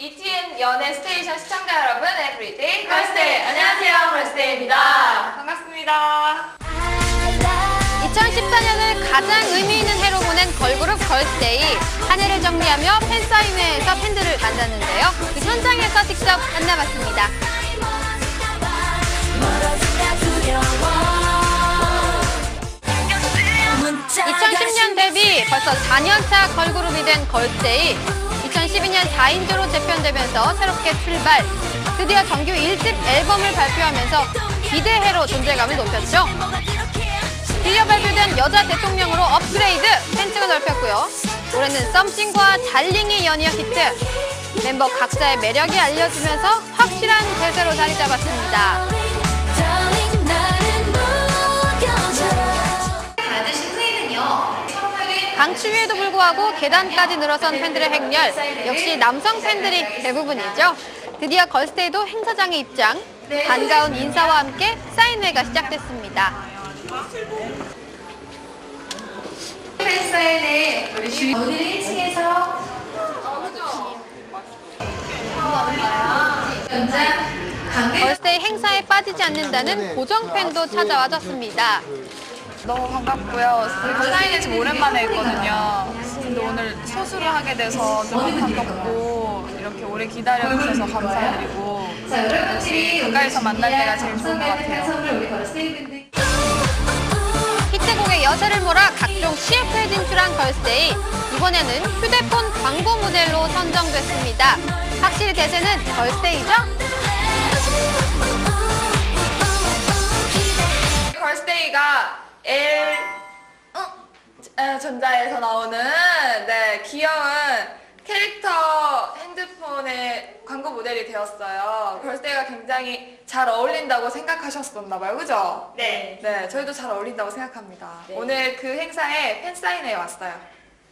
ETN 연예 스테이션 시청자 여러분, 에브리데이 걸스데이. 안녕하세요, 걸스데이입니다. 반갑습니다. 2014년을 가장 의미 있는 해로 보낸 걸그룹 걸스데이 한 해를 정리하며 팬사인회에서 팬들을 만났는데요. 그 현장에서 직접 만나봤습니다. 2010년 데뷔 벌써 4년차 걸그룹이 된 걸스데이 2012년 4인조로 재편되면서 새롭게 출발 드디어 정규 1집 앨범을 발표하면서 기대해로 존재감을 높였죠. 드디어 발표된 여자 대통령으로 업그레이드 팬층을 넓혔고요. 올해는 썸씽과 달링이 연이어 히트. 멤버 각자의 매력이 알려지면서 확실한 대세로 자리 잡았습니다. 선물은 강추위에도 불구하고 계단까지 늘어선 팬들의 행렬. 역시 남성 팬들이 대부분이죠. 드디어 걸스데이도 행사장에 입장. 반가운 인사와 함께 사인회가 시작됐습니다. 팬사인회 오늘 1층에서 연장 강대 걸스데이 행사에 빠지지 않는다는 고정 팬도 찾아와줬습니다. 너무 반갑고요. 사인회 지금 오랜만에 했거든요. 근데 오늘 소수를 하게 돼서 너무 반갑고 이렇게 오래 기다려주셔서 감사드리고 가까이서 만날 때가 제일 좋은 것 같아요. 히트곡의 여세를 몰아 각종 CF에 진출한 걸스데이. 이번에는 휴대폰 광고 모델로 선정됐습니다. 확실히 대세는 걸스데이죠? 걸스데이가 L 어? 에, 전자에서 나오는 네 귀여운 캐릭터 핸드폰의 광고 모델이 되었어요. 걸스데이가 굉장히 잘 어울린다고 생각하셨었나 봐요, 그죠? 네. 네, 저희도 잘 어울린다고 생각합니다. 오늘 그 행사에 팬 사인회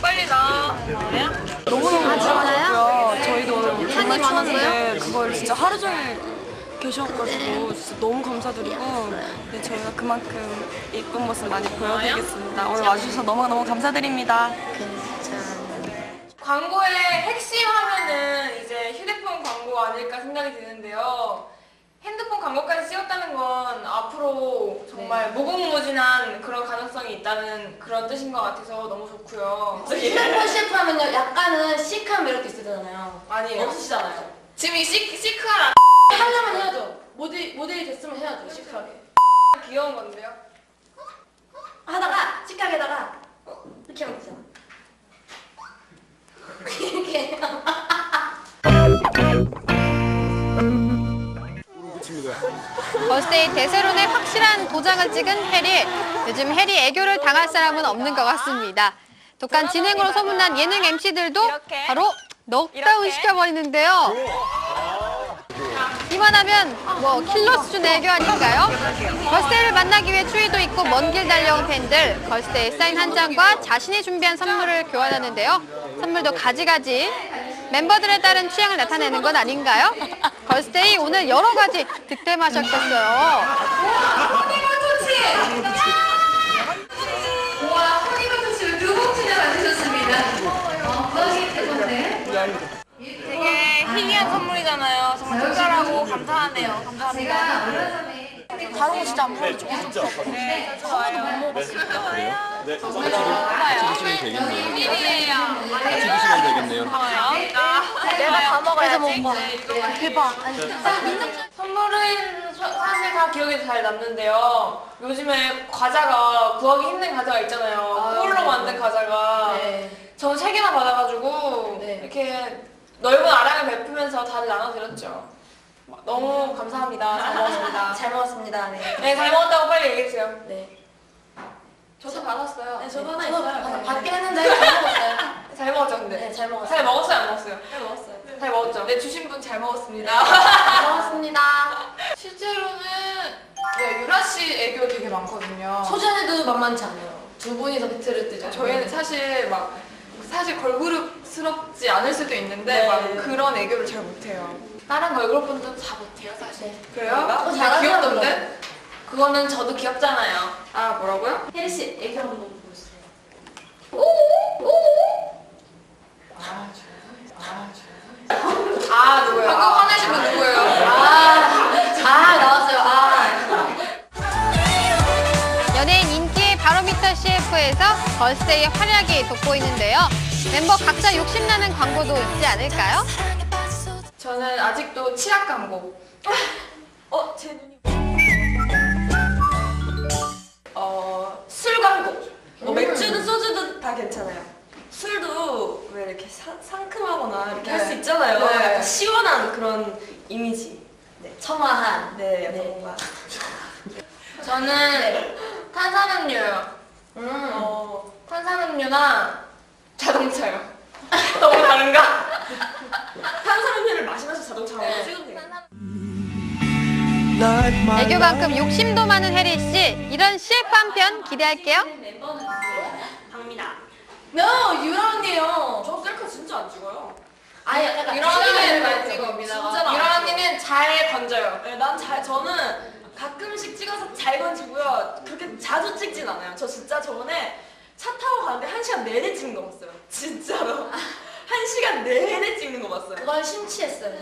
빨리 나. 너무너무 많아요? 저희도 오늘 산이 정말 많았어요? 추웠는데 그걸 진짜 하루 종일 계셔가지고 진짜 너무 감사드리고 네, 저희가 그만큼 예쁜 모습 많이 보여드리겠습니다. 오늘 와주셔서 너무너무 감사드립니다. 광고의 핵심 하면은 이제 휴대폰 광고 아닐까 생각이 드는데요. 핸드폰 광고까지 찍었다는 건 앞으로 정말 무궁무진한 그런 가능성이 있다는 그런 뜻인 것 같아서 너무 좋고요. 휴대폰 셰프 하면요 약간은 시크한 매력도 있으잖아요. 아니에요. 없으시잖아요. 지금 이 시, 시크한 하려면 해야죠. 모델, 모델이 됐으면 해야죠 시크하게. 아- 귀여운 건데요. 하다가 시크하게다가 이렇게 하면 되잖아. 이렇게 걸스데이 대세론의 확실한 도장을 찍은 해리. 요즘 해리 애교를 당할 사람은 없는 것 같습니다. 독한 진행으로 소문난 예능 MC들도 이렇게. 바로 넉다운. 시켜버리는데요. 이만하면 뭐 킬러 수준 애교 아닌가요? 걸스데이를 만나기 위해 추위도 있고 먼 길 달려온 팬들 걸스데이 사인 한 장과 자신이 준비한 선물을 교환하는데요. 선물도 가지가지. 멤버들에 따른 취향을 나타내는 건 아닌가요? 걸스데이 오늘 여러 가지 득템하셨겠어요. 허니버터치! 우와, 허니버터치를 두 봉지나 만드셨습니다. 어떠신 때문에? 되게 희귀한 선물이잖아요. 정말 특별하고 감사하네요. 감사합니다. 다른 거 진짜 안 먹어도 좋겠어 네, 좋아요. 못 먹었어요. 네, 같이 드시면 되겠네요. 비밀이에요. 같이 드시면 되겠네요. 다 먹어야지 못 대박 선물은 사- 사실 다 기억에 잘 남는데요. 요즘에 과자가 구하기 힘든 과자가 있잖아요. 꿀로 만든 과자가. 네. 전세 개나 받아가지고 네. 이렇게 넓은 아량을 베푸면서 다들 나눠드렸죠. 너무 감사합니다. 잘 먹었습니다. 잘 먹었습니다 네, 네, 잘 먹었다고 빨리 얘기해주세요. 네. 저도 받았어요. 네, 저도 하나 있어요 받긴 했는데 잘 먹었어요 잘 먹었죠, 근데? 네, 잘 먹었어요 잘 먹었어요, 안 먹었어요? 잘 먹었어요 잘 먹었죠. 네, 주신 분 잘 먹었습니다. 잘 먹었습니다 실제로는 네, 유라 씨 애교 되게 많거든요. 소전에도 만만치 않아요. 두 분이서 배틀을 뜨죠. 저희는 사실 막 사실 걸그룹스럽지 않을 수도 있는데 네. 막 그런 애교를 잘 못해요. 다른 걸그룹 분들은 다 못해요 사실. 그래요? 어, 잘하더라고요. 귀엽던데? 그거는 저도 귀엽잖아요. 아 뭐라고요? 혜리 씨 애교 한번 보여주세요. 아 걸스데이의 활약이 돋보이는데요. 멤버 각자 욕심나는 광고도 있지 않을까요? 저는 아직도 치약 광고. 어, 제 눈이. 어, 술 광고. 뭐 맥주든 소주든 다 괜찮아요. 술도 왜 이렇게 사- 상큼하거나 이렇게 할 수 있잖아요. 네. 약간 시원한 그런 이미지. 네. 청아한. 네, 약간 네. 뭔가. 저는 탄산음료요. 음. 어, 탄산음료나 자동차요. 너무 다른가? 탄산음료를 마시면서 자동차로 찍으면 되겠다. 애교만큼 욕심도 많은 혜리 씨. 이런 CF 한 편 기대할게요. 멤버는. No, 유라 언니요. 저 셀카 진짜 안 찍어요. 아니, 약간 유라 언니는 많이 찍어, 미나가. 안 유라 언니는 잘 건져요. 네, 난 잘, 저는 가끔씩 찍어서 잘 건지고요. 그렇게 자주 찍진 않아요. 저 진짜 저번에 차 타고 가는데 한 시간 내내 찍는 거 봤어요. 진짜로. 한 시간 내내 찍는 거 봤어요. 그건 심취했어요.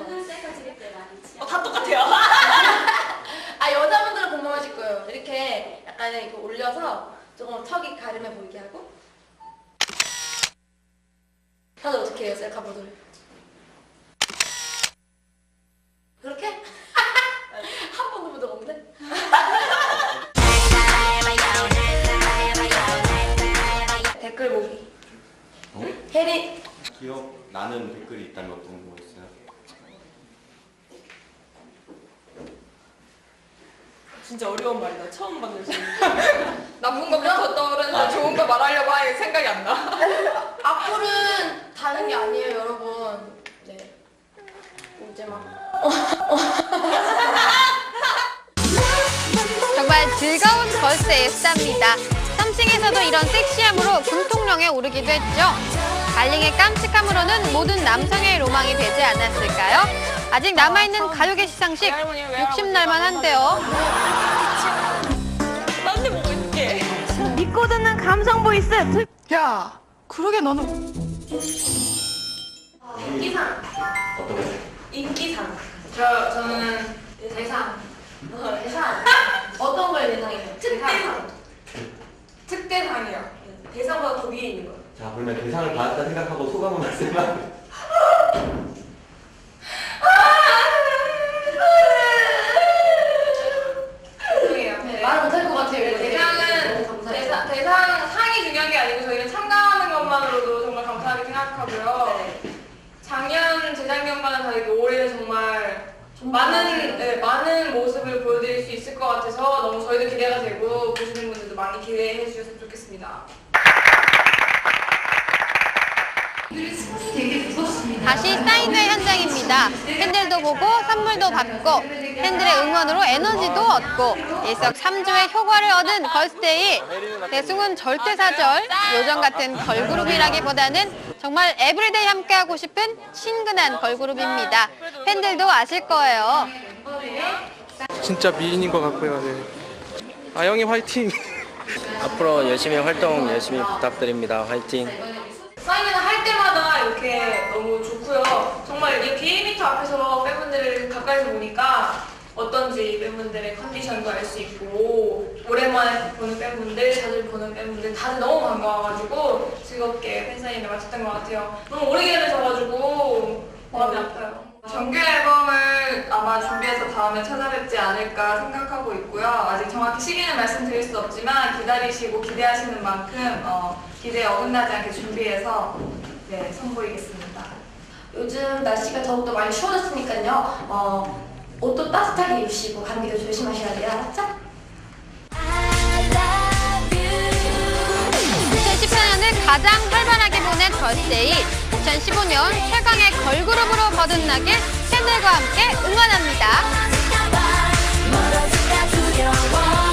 어, 다 똑같아요. 아 여자분들은 공감하실 거예요. 이렇게 약간 이렇게 올려서 조금 턱이 가름해 보이게 하고. 다들 어떻게 해요, 셀카보드를? 기억 나는 댓글이 있다면 어떤 거 있어요? 진짜 어려운 말이다. 처음 받는 수 있는. 나쁜 거부터 떠오르는데 좋은 거 말하려고 하니 생각이 안 나. 악플은 다른 게 아니에요, 여러분. 네. 이제 막. 정말 즐거운 걸스데이 스타입니다. 썸씽에서도 이런 섹시함으로 금통령에 오르기도 했죠. 달링의 깜찍함으로는 모든 남성의 로망이 되지 않았을까요? 아직 남아있는 가요계 시상식 욕심날만 한데요. 딴데 보고 있을게. 믿고 듣는 감성 보이스 야, 그러게 너는 인기상. 어떤 거? 인기상. 저, 저는 대상. 어, 대상. 어떤 걸 대상이에요? 특대상. 특대상이요. 대상보다 더 위에 있는 거. 자 그러면 대상을 받았다 생각하고 소감 한 말씀만 죄송해요. 네, 말 못할 것 같아요. 이거 되게. 너무 대상은 감사해요. 대상, 대상 상이 중요한 게 아니고 저희는 참가하는 것만으로도 정말 감사하게 생각하고요. 네. 작년, 재작년과는 다르게 올해는 정말 많은 네, 많은 모습을 보여드릴 수 있을 것 같아서 너무 저희도 기대가 되고 보시는 분들도 많이 기대해 주셨으면 좋겠습니다. 다시 사인회 현장입니다. 팬들도 보고 선물도 받고 팬들의 응원으로 에너지도 얻고 일석삼조의 효과를 얻은 걸스데이 대승은 절대사절 요정 같은 걸그룹이라기보다는 정말 에브리데이 함께하고 싶은 친근한 걸그룹입니다. 팬들도 아실 거예요. 진짜 미인인 것 같고요. 네. 아영이 화이팅! 앞으로 열심히 활동 열심히 부탁드립니다. 화이팅! 사인회는 할 때마다 이렇게 너무 좋고요. 정말 이렇게 1m 앞에서 팬분들을 가까이서 보니까 어떤지 팬분들의 컨디션도 알 수 있고 오랜만에 보는 팬분들, 자주 보는 팬분들 다들 너무 반가워가지고 즐겁게 팬사인회 마쳤던 것 같아요. 너무 오래 기다려져가지고 마음이 아파요. 정규 앨범을 아마 준비해서 다음에 찾아뵙지 않을까 생각하고 시기는 말씀드릴 수 없지만 기다리시고 기대하시는 만큼 어, 기대에 어긋나지 않게 준비해서 네, 선보이겠습니다. 요즘 날씨가 더욱더 많이 추워졌으니까요. 어, 옷도 따뜻하게 입으시고 감기도 조심하셔야 돼요. 알았죠? 2018년을 가장 활발하게 보낸 걸스데이 2015년 최강의 걸그룹으로 거듭나길 채널과 함께 응원합니다. 멀어지다 두려워